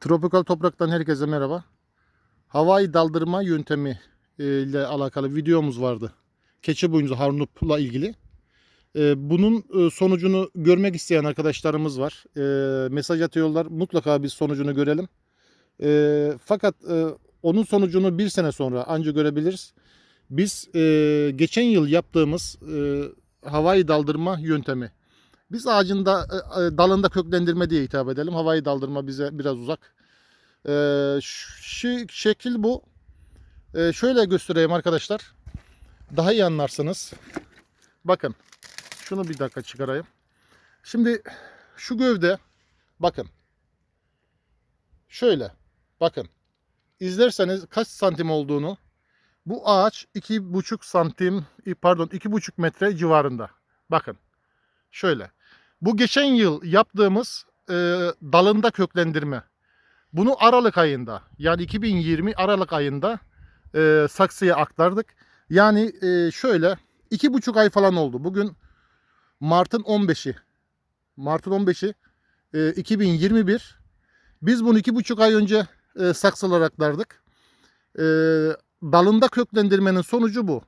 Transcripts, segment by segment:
Tropikal topraktan herkese merhaba. Havai daldırma yöntemi e, ile alakalı videomuz vardı. Keçi boyunca harnupla ilgili. E, Bunun e, sonucunu görmek isteyen arkadaşlarımız var. Mesaj atıyorlar. Mutlaka biz sonucunu görelim. Fakat onun sonucunu bir sene sonra anca görebiliriz. Biz geçen yıl yaptığımız havai daldırma yöntemi biz ağacında e, e, dalında köklendirme diye hitap edelim. Havai daldırma bize biraz uzak. Ee, şu şekil bu. Şöyle göstereyim arkadaşlar. Daha iyi anlarsınız. Bakın. Şunu bir dakika çıkarayım. Şimdi şu gövde bakın. Şöyle. Bakın. İzlerseniz kaç santim olduğunu bu ağaç iki buçuk santim pardon iki buçuk metre civarında. Bakın. Şöyle. Bu geçen yıl yaptığımız e, dalında köklendirme. Bunu Aralık ayında yani 2020 Aralık ayında e, saksıya aktardık. Yani e, şöyle iki buçuk ay falan oldu. Bugün Mart'ın 15'i. Mart'ın 15'i e, 2021. Biz bunu iki buçuk ay önce e, saksılara aktardık. E, dalında köklendirmenin sonucu bu.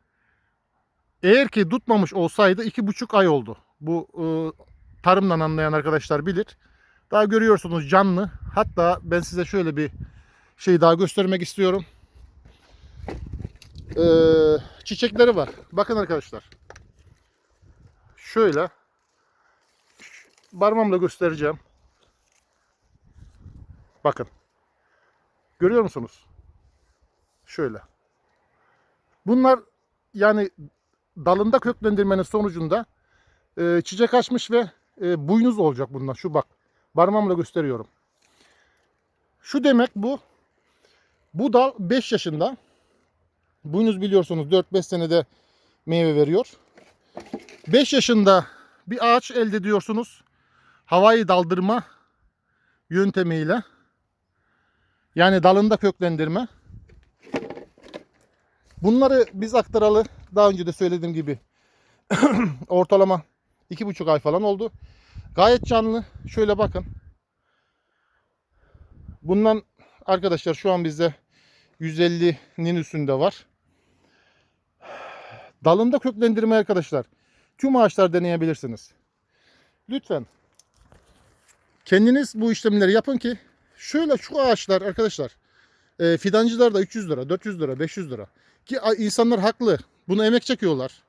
Eğer ki tutmamış olsaydı iki buçuk ay oldu. Bu e, tarımdan anlayan arkadaşlar bilir. Daha görüyorsunuz canlı. Hatta ben size şöyle bir şey daha göstermek istiyorum. Ee, çiçekleri var. Bakın arkadaşlar. Şöyle parmağımla göstereceğim. Bakın. Görüyor musunuz? Şöyle. Bunlar yani dalında köklendirmenin sonucunda e, çiçek açmış ve e, buynuz olacak bunlar. Şu bak. Parmağımla gösteriyorum. Şu demek bu. Bu dal 5 yaşında. Buynuz biliyorsunuz 4-5 senede meyve veriyor. 5 yaşında bir ağaç elde ediyorsunuz. Havayı daldırma yöntemiyle. Yani dalında köklendirme. Bunları biz aktaralı daha önce de söylediğim gibi ortalama 2,5 ay falan oldu. Gayet canlı. Şöyle bakın. Bundan arkadaşlar şu an bizde 150'nin üstünde var. Dalında köklendirme arkadaşlar. Tüm ağaçlar deneyebilirsiniz. Lütfen. Kendiniz bu işlemleri yapın ki şöyle şu ağaçlar arkadaşlar e, fidancılar da 300 lira, 400 lira, 500 lira. Ki insanlar haklı. Bunu emek çekiyorlar.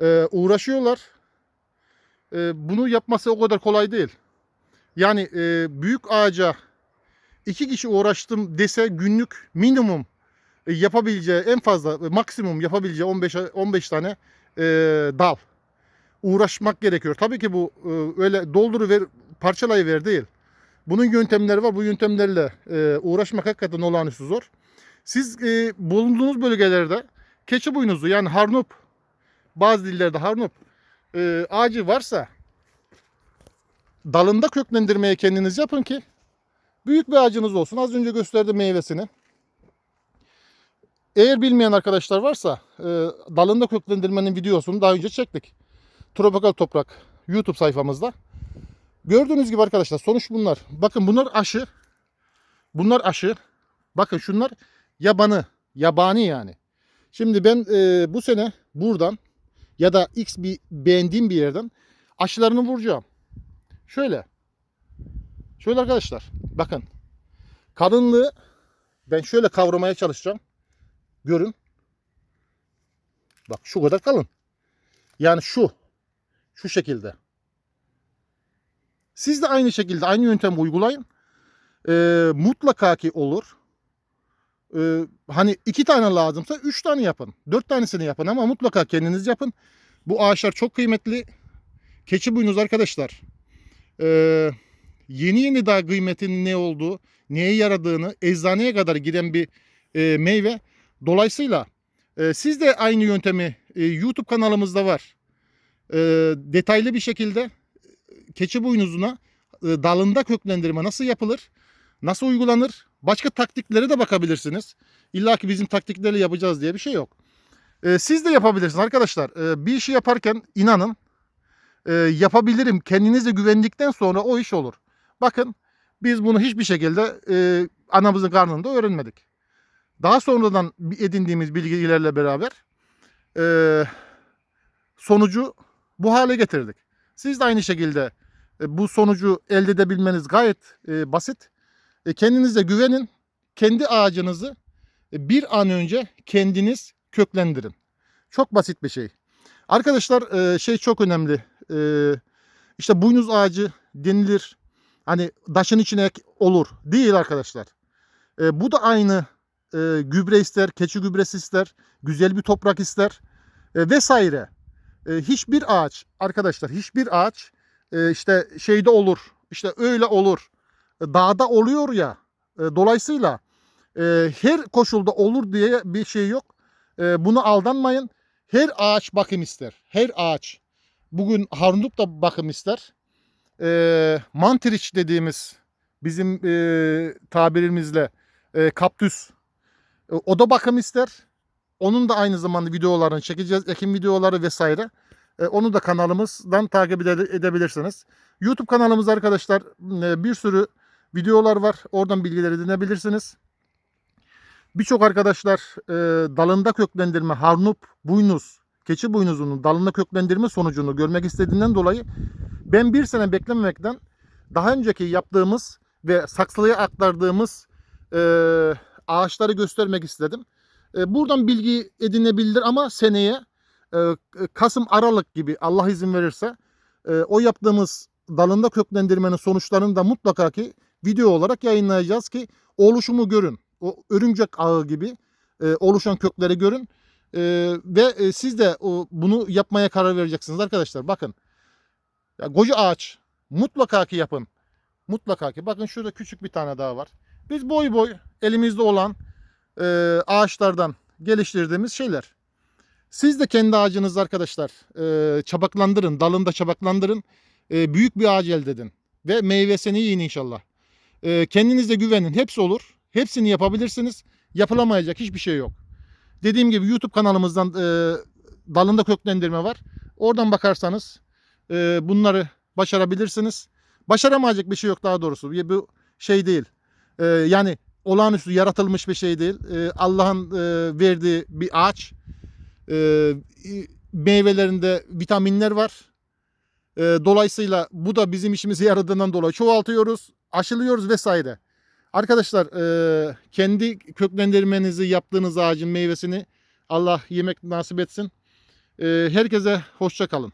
E, uğraşıyorlar. E, bunu yapması o kadar kolay değil. Yani e, büyük ağaca iki kişi uğraştım dese günlük minimum e, yapabileceği en fazla e, maksimum yapabileceği 15 15 tane e, dal uğraşmak gerekiyor. Tabii ki bu e, öyle dolduru ver parçalayı ver değil. Bunun yöntemleri var. Bu yöntemlerle e, uğraşmak hakikaten olağanüstü zor. Siz e, bulunduğunuz bölgelerde keçi boynuzu yani harnup bazı dillerde harnup e, ağacı varsa dalında köklendirmeye kendiniz yapın ki büyük bir ağacınız olsun. Az önce gösterdim meyvesini. Eğer bilmeyen arkadaşlar varsa e, dalında köklendirmenin videosunu daha önce çektik. Tropikal Toprak YouTube sayfamızda. Gördüğünüz gibi arkadaşlar sonuç bunlar. Bakın bunlar aşı. Bunlar aşı. Bakın şunlar yabanı. Yabani yani. Şimdi ben e, bu sene buradan ya da X bir beğendiğim bir yerden aşılarını vuracağım. Şöyle. Şöyle arkadaşlar. Bakın. Kalınlığı ben şöyle kavramaya çalışacağım. Görün. Bak şu kadar kalın. Yani şu. Şu şekilde. Siz de aynı şekilde aynı yöntemi uygulayın. Ee, mutlaka ki olur. Hani iki tane lazımsa üç tane yapın. Dört tanesini yapın ama mutlaka kendiniz yapın. Bu ağaçlar çok kıymetli. Keçi boynuz arkadaşlar. Ee, yeni yeni daha kıymetinin ne olduğu, neye yaradığını, eczaneye kadar giden bir e, meyve. Dolayısıyla e, siz de aynı yöntemi e, YouTube kanalımızda var. E, detaylı bir şekilde keçi boynuzuna e, dalında köklendirme nasıl yapılır? Nasıl uygulanır? Başka taktiklere de bakabilirsiniz. İlla ki bizim taktikleri yapacağız diye bir şey yok. E, siz de yapabilirsiniz arkadaşlar. E, bir işi yaparken inanın e, yapabilirim. Kendinize güvendikten sonra o iş olur. Bakın Biz bunu hiçbir şekilde e, anamızın karnında öğrenmedik. Daha sonradan edindiğimiz bilgilerle beraber e, sonucu bu hale getirdik. Siz de aynı şekilde e, bu sonucu elde edebilmeniz gayet e, basit. E, kendinize güvenin. Kendi ağacınızı e, bir an önce kendiniz köklendirin. Çok basit bir şey. Arkadaşlar e, şey çok önemli. E, işte buynuz ağacı denilir. Hani daşın içine olur. Değil arkadaşlar. E, bu da aynı e, gübre ister, keçi gübresi ister, güzel bir toprak ister e, vesaire. E, hiçbir ağaç arkadaşlar hiçbir ağaç e, işte şeyde olur. işte öyle olur. E, dağda oluyor ya. E, dolayısıyla e, her koşulda olur diye bir şey yok. E, buna aldanmayın. Her ağaç bakım ister. Her ağaç. Bugün harnup da bakım ister. E, mantriç dediğimiz bizim e, tabirimizle e, kaptüs e, o da bakım ister. Onun da aynı zamanda videolarını çekeceğiz. Ekim videoları vesaire. E, onu da kanalımızdan takip ede- edebilirsiniz. YouTube kanalımızda arkadaşlar e, bir sürü videolar var. Oradan bilgileri edinebilirsiniz. Birçok arkadaşlar e, dalında köklendirme, harnup, buynuz, keçi buynuzunun dalında köklendirme sonucunu görmek istediğinden dolayı ben bir sene beklememekten daha önceki yaptığımız ve saksılıya aktardığımız e, ağaçları göstermek istedim. E, buradan bilgi edinebilir ama seneye e, Kasım Aralık gibi Allah izin verirse e, o yaptığımız dalında köklendirmenin sonuçlarını da mutlaka ki video olarak yayınlayacağız ki oluşumu görün. O örümcek ağı gibi e, oluşan kökleri görün. E, ve e, siz de o, bunu yapmaya karar vereceksiniz arkadaşlar. Bakın. Ya, koca ağaç mutlaka ki yapın. Mutlaka ki. Bakın şurada küçük bir tane daha var. Biz boy boy elimizde olan e, ağaçlardan geliştirdiğimiz şeyler. Siz de kendi ağacınızı arkadaşlar e, çabaklandırın, dalında çabaklandırın. E, büyük bir ağaç elde edin. Ve meyvesini yiyin inşallah. E, kendinize güvenin. Hepsi olur. Hepsini yapabilirsiniz. Yapılamayacak hiçbir şey yok. Dediğim gibi YouTube kanalımızdan e, dalında köklendirme var. Oradan bakarsanız e, bunları başarabilirsiniz. Başaramayacak bir şey yok daha doğrusu. Bu şey değil. E, yani olağanüstü yaratılmış bir şey değil. E, Allah'ın e, verdiği bir ağaç. E, meyvelerinde vitaminler var. E, dolayısıyla bu da bizim işimize yaradığından dolayı çoğaltıyoruz, aşılıyoruz vesaire. Arkadaşlar e, kendi köklendirmenizi yaptığınız ağacın meyvesini Allah yemek nasip etsin. E, herkese hoşça kalın.